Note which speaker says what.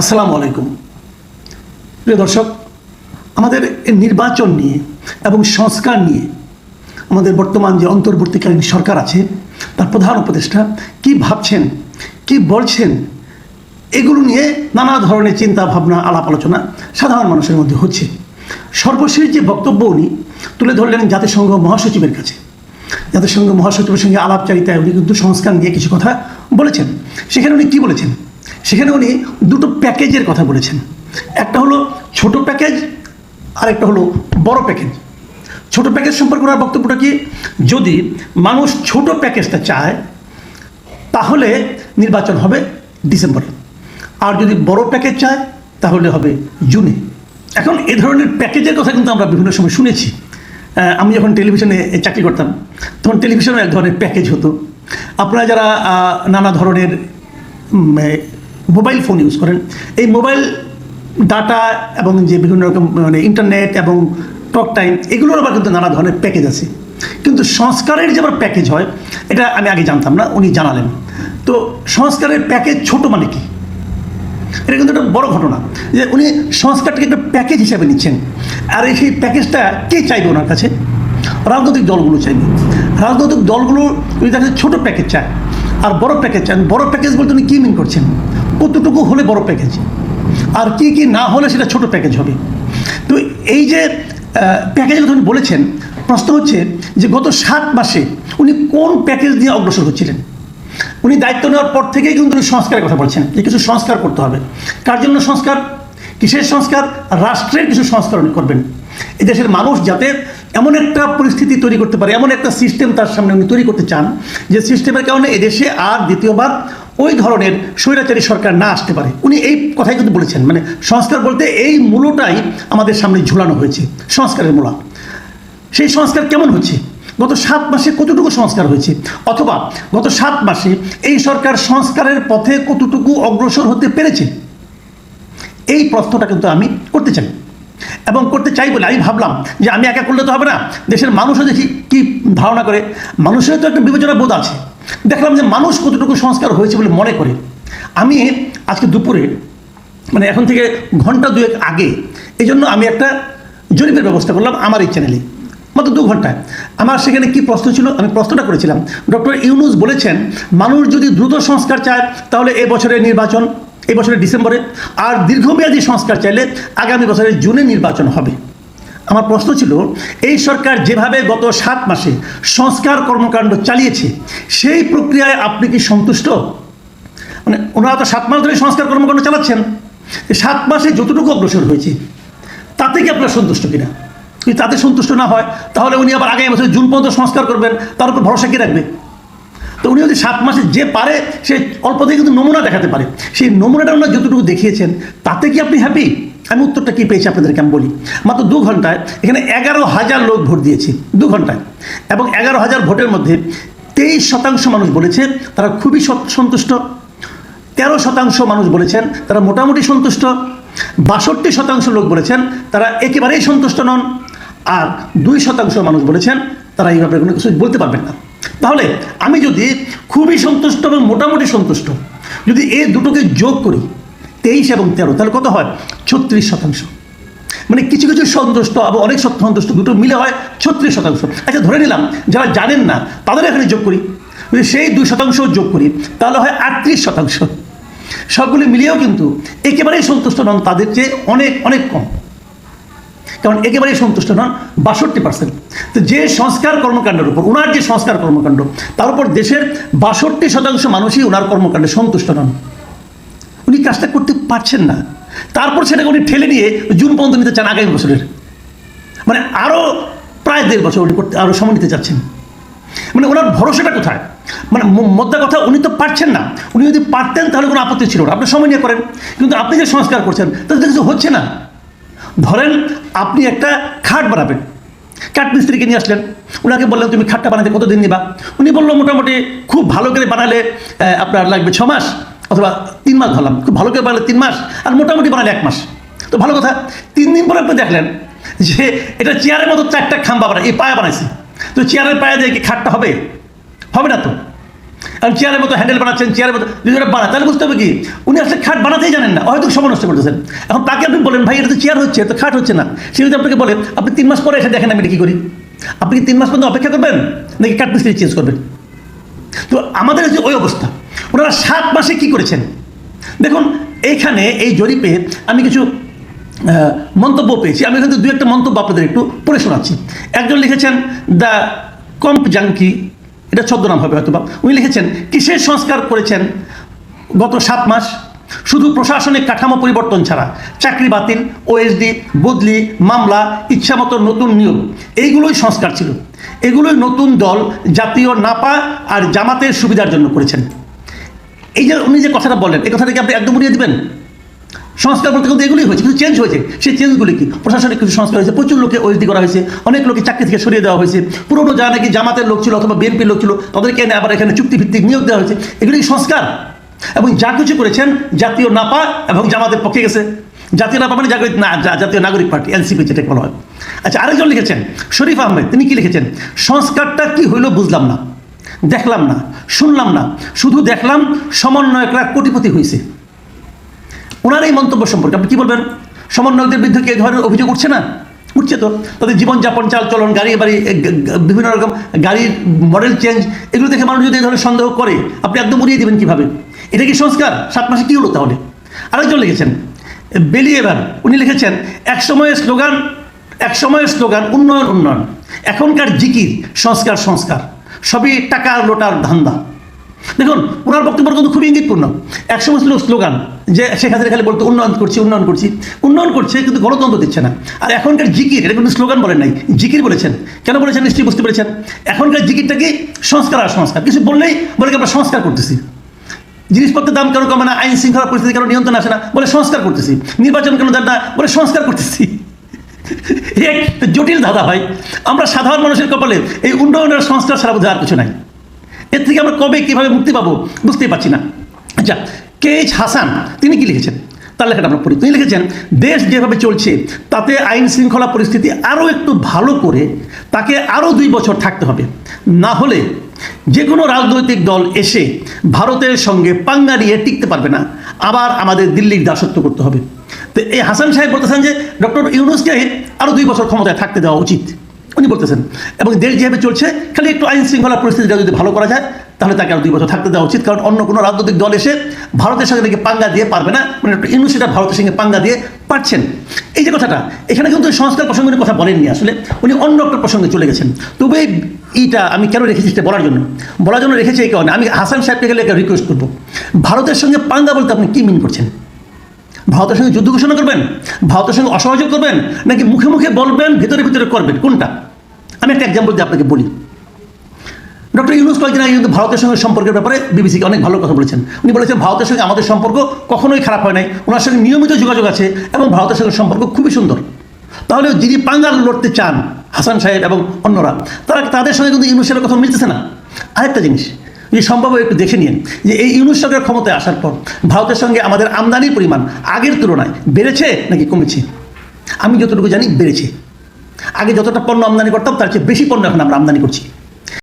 Speaker 1: আসসালামু আলাইকুম। প্রিয় দর্শক, আমাদের নির্বাচন নিয়ে এবং সংস্কার নিয়ে আমাদের বর্তমান যে অন্তর্বর্তীকালীন সরকার আছে, তার প্রধান উপদেষ্টা কি ভাবছেন, কি বলছেন, এগুলো নিয়ে নানা ধরনের চিন্তা ভাবনা আলাপ আলোচনা সাধারণ মানুষের মধ্যে হচ্ছে। সর্বশেষ যে বক্তব্য উনি তুলে ধরলেন জাতিসংঘ মহাসচিবের কাছে। জাতিসংঘ মহাসচিবের সঙ্গে আলাপচারিতায় উনি কিন্তু সংস্কার নিয়ে কিছু কথা বলেছেন। সেখানে উনি কী বলেছেন? সেখানে উনি দুটো প্যাকেজের কথা বলেছেন। একটা হলো ছোট প্যাকেজ আর একটা হলো বড় প্যাকেজ। ছোট প্যাকেজ সম্পর্কে ওনার বক্তব্যটা কি? যদি মানুষ ছোট প্যাকেজটা চায়, তাহলে নির্বাচন হবে ডিসেম্বরে। আর যদি বড় প্যাকেজ চায়, তাহলে হবে জুনে। এখন এ ধরনের প্যাকেজের কথা কিন্তু আমরা বিভিন্ন সময় শুনেছি। আমি যখন টেলিভিশনে চাকরি করতাম, তখন টেলিভিশনে এক ধরনের প্যাকেজ হতো। আপনারা যারা নানা ধরনের মোবাইল ফোন ইউজ করেন। এই মোবাইল ডাটা এবং যে বিভিন্ন রকম মানে ইন্টারনেট এবং টক টাইম এগুলোর আবার কিন্তু নানা ধরনের প্যাকেজ আছে। কিন্তু সংস্কারের যে আবার প্যাকেজ হয়, এটা আমি আগে জানতাম না, উনি জানালেন। তো সংস্কারের প্যাকেজ ছোট মানে কি? এটা কিন্তু একটা বড় ঘটনা, যে উনি সংস্কারটাকে একটা প্যাকেজ হিসাবে নিচ্ছেন। আর এই সেই প্যাকেজটা কে চাইবে ওনার কাছে? রাজনৈতিক দলগুলো চাইবে। রাজনৈতিক দলগুলো উনি তার ছোটো প্যাকেজ চায়, আর বড় প্যাকেজ চান বড় প্যাকেজ বলতে উনি কী মিন করছেন? কতটুকু হলে বড় প্যাকেজ আর কি কি না হলে সেটা ছোট প্যাকেজ হবে। তো এই যে প্যাকেজের কথা উনি বলেছেন, প্রশ্ন হচ্ছে যে গত সাত মাসে উনি কোন প্যাকেজ দিয়ে অগ্রসর হচ্ছিলেন? উনি দায়িত্ব নেওয়ার পর থেকেই কিন্তু উনি সংস্কারের কথা বলছেন, যে কিছু সংস্কার করতে হবে। কার জন্য সংস্কার? কিসের সংস্কার? রাষ্ট্রের কিছু সংস্কার উনি করবেন। এই দেশের মানুষ যাতে এমন একটা পরিস্থিতি তৈরি করতে পারে, এমন একটা সিস্টেম তার সামনে উনি তৈরি করতে চান, যে সিস্টেমের কারণে এদেশে আর দ্বিতীয়বার ওই ধরনের স্বৈরাচারী সরকার না আসতে পারে। উনি এই কথাই কিন্তু বলেছেন মানে সংস্কার বলতে এই মূলটাই আমাদের সামনে ঝুলানো হয়েছে, সংস্কারের মূলা। সেই সংস্কার কেমন হচ্ছে? গত সাত মাসে কতটুকু সংস্কার হয়েছে? অথবা গত সাত মাসে এই সরকার সংস্কারের পথে কতটুকু অগ্রসর হতে পেরেছে? এই প্রশ্নটা কিন্তু আমি করতে চাই। এবং করতে চাই বলে আমি ভাবলাম যে আমি একা করলে তো হবে না। দেশের মানুষও দেখি কি ধারণা করে। মানুষের তো একটা বিবেচনা বোধ আছে। দেখলাম যে মানুষ কতটুকু সংস্কার হয়েছে বলে মনে করে। আমি আজকে দুপুরে মানে এখন থেকে ঘণ্টা দুয়েক আগে এই জন্য আমি একটা জরিপের ব্যবস্থা করলাম আমার এই চ্যানেলে মাত্র দু ঘন্টায়। আমার সেখানে কি প্রশ্ন ছিল, আমি প্রশ্নটা করেছিলাম। ডক্টর ইউনুস বলেছেন, মানুষ যদি দ্রুত সংস্কার চায়, তাহলে এ বছরের নির্বাচন এই বছরের ডিসেম্বরে, আর দীর্ঘমেয়াদী সংস্কার চাইলে আগামী বছরের জুনে নির্বাচন হবে। আমার প্রশ্ন ছিল, এই সরকার যেভাবে গত সাত মাসে সংস্কার কর্মকাণ্ড চালিয়েছে, সেই প্রক্রিয়ায় আপনি কি সন্তুষ্ট? মানে ওনারা তো সাত মাস ধরে সংস্কার কর্মকাণ্ড চালাচ্ছেন। সাত মাসে যতটুকু অগ্রসর হয়েছে, তাতে কি আপনার সন্তুষ্ট কিনা? যদি তাতে সন্তুষ্ট না হয়, তাহলে উনি আবার আগামী বছর জুন পর্যন্ত সংস্কার করবেন, তার উপর ভরসা কি রাখবে? তো উনি যদি সাত মাসে যে পারে, সে অল্প থেকে কিন্তু নমুনা দেখাতে পারে। সেই নমুনাটা ওনার যতটুকু দেখিয়েছেন, তাতে কি আপনি হ্যাপি আমি উত্তরটা কী পেয়েছি আপনাদেরকে আমি বলি। মাত্র দু ঘন্টায় এখানে এগারো হাজার লোক ভোট দিয়েছে, দু ঘন্টায়। এবং এগারো হাজার ভোটের মধ্যে তেইশ শতাংশ মানুষ বলেছে তারা খুবই সন্তুষ্ট। তেরো শতাংশ মানুষ বলেছেন তারা মোটামুটি সন্তুষ্ট। বাষট্টি শতাংশ লোক বলেছেন তারা একেবারেই সন্তুষ্ট নন। আর দুই শতাংশ মানুষ বলেছেন তারা এই ব্যাপারে কোনো কিছু বলতে পারবেন না। তাহলে আমি যদি খুবই সন্তুষ্ট এবং মোটামুটি সন্তুষ্ট, যদি এই দুটোকে যোগ করি তেইশ এবং তেরো, তাহলে কত হয়? ছত্রিশ শতাংশ। মানে কিছু কিছু সন্তুষ্ট আবার অনেক সন্তুষ্ট, দুটো মিলে হয় ছত্রিশ শতাংশ। আচ্ছা ধরে নিলাম, যারা জানেন না, তাদের এখানে যোগ করি। সেই দুই শতাংশ যোগ করি, তাহলে হয় আটত্রিশ শতাংশ। সবগুলি মিলিয়েও কিন্তু একেবারেই সন্তুষ্ট নন তাদের চেয়ে অনেক অনেক কম। কারণ একেবারেই সন্তুষ্ট নন বাষট্টি পার্সেন্ট তো যে সংস্কার কর্মকাণ্ডের উপর ওনার যে সংস্কার কর্মকাণ্ড, তার উপর দেশের বাষট্টি শতাংশ মানুষই ওনার কর্মকাণ্ডে সন্তুষ্ট নন। উনি কাজটা করতে পারছেন না। তারপর সেটাকে উনি ঠেলে নিয়ে জুন পর্যন্ত নিতে চান আগামী বছরের। মানে আরও প্রায় দেড় বছর উনি করতে আরও সময় নিতে চাচ্ছেন। মানে ওনার ভরসাটা কোথায়? মানে মোদ্দা কথা, উনি তো পারছেন না। উনি যদি পারতেন তাহলে কোনো আপত্তি ছিল না। আপনি সময় নিয়ে করেন। কিন্তু আপনি যে সংস্কার করছেন, তাতে তো কিছু হচ্ছে না। ধরেন আপনি একটা খাট বানাবেন। কাঠ মিস্ত্রিকে নিয়ে আসলেন। ওনাকে বললেন, তুমি খাটটা বানাতে কতদিন নিবা? উনি বলল, মোটামুটি খুব ভালো করে বানালে আপনার লাগবে ছ মাস। অথবা তিন মাস ধরলাম, খুব ভালো করে বানালে তিন মাস আর মোটামুটি বানালে এক মাস। তো ভালো কথা, তিন দিন পরে আপনি দেখলেন যে এটা চেয়ারের মতো চারটা খাম্বা বানায়, এই পায়া বানাইছে। তো চেয়ারের পায়া দিয়ে কি খাটটা হবে? হবে না তো। আর চেয়ারের মতো হ্যান্ডেল বানাচ্ছেন, চেয়ারের মতো যদি ওটা বানায়, তাহলে বুঝতে হবে কি, উনি আসলে খাট বানাতেই জানেন না হয়তো সময় নষ্ট করতেছেন। এখন তাকে আপনি বলেন, ভাই, এটা তো চেয়ার হচ্ছে, তো খাট হচ্ছে না। সে যদি আপনাকে বলে, আপনি তিন মাস পরে এসে দেখেন আমি এটা কী করি? আপনি কি তিন মাস পর্যন্ত অপেক্ষা করবেন? নাকি কাঠ মিস্ত্রি চেঞ্জ করবেন? তো আমাদের যে ওই অবস্থা। ওনারা সাত মাসে কি করেছেন? দেখুন, এইখানে এই জরিপে আমি কিছু মন্তব্য পেয়েছি। আমি কিন্তু দু একটা মন্তব্য আপনাদের একটু পড়ে শোনাচ্ছি। একজন লিখেছেন, দ্য কম্প জাঙ্কি এটা ছদ্মনাম হবে হয়তো বা উনি লিখেছেন, কিসের সংস্কার করেছেন গত সাত মাস? শুধু প্রশাসনিক কাঠামো পরিবর্তন ছাড়া। চাকরি বাতিল ওএসডি বদলি, মামলা, ইচ্ছামতো নতুন নিয়োগ। এইগুলোই সংস্কার ছিল। এগুলোই নতুন দল জাতীয় নাপা আর জামাতের সুবিধার জন্য করেছেন। এই যে উনি যে কথাটা বলেন, এই কথাটাকে আপনি একদম উড়িয়ে দেবেন? সংস্কার বলতে কিন্তু এগুলোই হয়েছে কিছু চেঞ্জ হয়েছে। সেই চেঞ্জগুলি কি? প্রশাসনিক কিছু সংস্কার হয়েছে, প্রচুর লোকে ওএসডি করা হয়েছে, অনেক লোকে চাকরি থেকে সরিয়ে দেওয়া হয়েছে, পুরোনো যা নাকি জামাতের লোক ছিল অথবা বিএনপির লোক ছিল, তাদেরকে এনে আবার এখানে চুক্তিভিত্তিক নিয়োগ দেওয়া হয়েছে। এগুলি সংস্কার? এবং যা কিছু করেছেন, জাতীয় নাপা এবং জামাতের পক্ষে গেছে। জাতীয় নাপা মানে জাগরিক না জাতীয় নাগরিক পার্টি এনসিপি যেটাকে বলা হয়। আচ্ছা আরেকজন লিখেছেন, শরীফ আহমেদ, তিনি কি লিখেছেন? সংস্কারটা কি হইল বুঝলাম না। দেখলাম না, শুনলাম না। শুধু দেখলাম সমন্বয়করা কোটিপতি হয়েছে। ওনার এই মন্তব্য সম্পর্কে আপনি কি বলবেন? সমন্বয়কদের বিরুদ্ধে কি এই ধরনের অভিযোগ উঠছে না? উঠছে তো। তাদের জীবনযাপন চাল চলন গাড়ি বাড়ি বিভিন্ন রকম গাড়ির মডেল চেঞ্জ এগুলো দেখে মানুষ যদি এই ধরনের সন্দেহ করে, আপনি একদম উড়িয়ে দেবেন কীভাবে? এটা কি সংস্কার? সাত মাসে কী হলো তাহলে? আরেকজন লিখেছেন, বেলি এবার, উনি লিখেছেন এক সময়ের স্লোগান এক সময়ের স্লোগান উন্নয়ন উন্নয়ন। এখনকার জিকির, সংস্কার সংস্কার। সবই টাকার লোটার ধান্দা। দেখুন, ওনার বক্তব্য কিন্তু খুবই ইঙ্গিতপূর্ণ। এক সময় ছিল স্লোগান যে শেখ হাসিনা খালি বলতো, উন্নয়ন করছি উন্নয়ন করছি। উন্নয়ন করছে কিন্তু গণতন্ত্র দিচ্ছে না। আর এখনকার জিকির, এটা কিন্তু স্লোগান বলেন নাই, জিকির বলেছেন। কেন বলেছেন নিশ্চয়ই বুঝতে পেরেছেন? এখনকার জিকিরটা কি? সংস্কার আর সংস্কার। কিছু বললেই বলে আমরা সংস্কার করতেছি? জিনিসপত্রের দাম কেন কমে না? আইন শৃঙ্খলা পরিস্থিতি কেন নিয়ন্ত্রণ আসে না? বলে সংস্কার করতেছি। নির্বাচন কেন দেন না? বলে সংস্কার করতেছি। এ একটা জটিল ধাঁধা ভাই। আমরা সাধারণ মানুষের কপালে এই উন্নয়নের সংস্কার ছাড়া আর কিছু নাই। এর থেকে আমরা কবে কীভাবে মুক্তি পাবো বুঝতেই পারছি না। আচ্ছা কে এইচ হাসান, তিনি কি লিখেছেন? তার লেখাটা আমরা পড়ি। তিনি লিখেছেন, দেশ যেভাবে চলছে, তাতে আইন শৃঙ্খলা পরিস্থিতি আরও একটু ভালো করে তাকে আরও দুই বছর থাকতে হবে। না হলে যে কোনো রাজনৈতিক দল এসে ভারতের সঙ্গে পাঙ্গা নিয়ে টিকতে পারবে না। আবার আমাদের দিল্লির দাসত্ব করতে হবে। তো এই হাসান সাহেব বলতেছেন যে, ডক্টর ইউনুসকে আরও দুই বছর ক্ষমতায় থাকতে দেওয়া উচিত। উনি বলতেছেন, এবং দেশ যেভাবে চলছে, খালি একটু আইন শৃঙ্খলা পরিস্থিতিটা যদি ভালো করা যায়, তাহলে তাকে আর দুই বছর থাকতে দেওয়া উচিত। কারণ অন্য কোনো রাজনৈতিক দল এসে ভারতের সঙ্গে নাকি পাঙ্গা দিয়ে পারবে না। মানে একটু ইউনিভার্সিটা ভারতের সঙ্গে পাঙ্গা দিয়ে পারছেন। এই যে কথাটা, এখানে কিন্তু সংস্কার প্রসঙ্গে উনি কথা বলেননি আসলে। উনি অন্য একটা প্রসঙ্গে চলে গেছেন। তবে এইটা আমি কেন রেখেছি সেটা বলার জন্য? বলার জন্য রেখেছি এই কারণে। আমি হাসান সাহেবকে গেলে একটা রিকোয়েস্ট করব। ভারতের সঙ্গে পাঙ্গা বলতে আপনি কী মিন করছেন? ভারতের সঙ্গে যুদ্ধ ঘোষণা করবেন? ভারতের সঙ্গে অসহযোগ করবেন? নাকি মুখে মুখে বলবেন, ভিতরে ভিতরে করবেন? কোনটা? আমি একটা এক্সাম্পল দিয়ে আপনাকে বলি। ডক্টর ইউনুস কয়েকদিন আগে কিন্তু ভারতের সঙ্গে সম্পর্কের ব্যাপারে বিবিসিকে অনেক ভালো কথা বলেছেন। উনি বলেছেন, ভারতের সঙ্গে আমাদের সম্পর্ক কখনোই খারাপ হয় নাই। ওনার সঙ্গে নিয়মিত যোগাযোগ আছে এবং ভারতের সঙ্গে সম্পর্ক খুবই সুন্দর। তাহলে যিনি পাঙ্গাল লড়তে চান, হাসান সাহেব এবং অন্যরা, তারা তাদের সঙ্গে কিন্তু ইউনুসের কথা মিলতেছে না? আরেকটা জিনিস যদি সম্ভব একটু দেখে নিন যে এই ইউনুস সরকার ক্ষমতায় আসার পর ভারতের সঙ্গে আমাদের আমদানির পরিমাণ আগের তুলনায় বেড়েছে নাকি কমেছে? আমি যতটুকু জানি বেড়েছে। আগে যতটা পণ্য আমদানি করতাম, তার চেয়ে বেশি পণ্য এখন আমরা আমদানি করছি।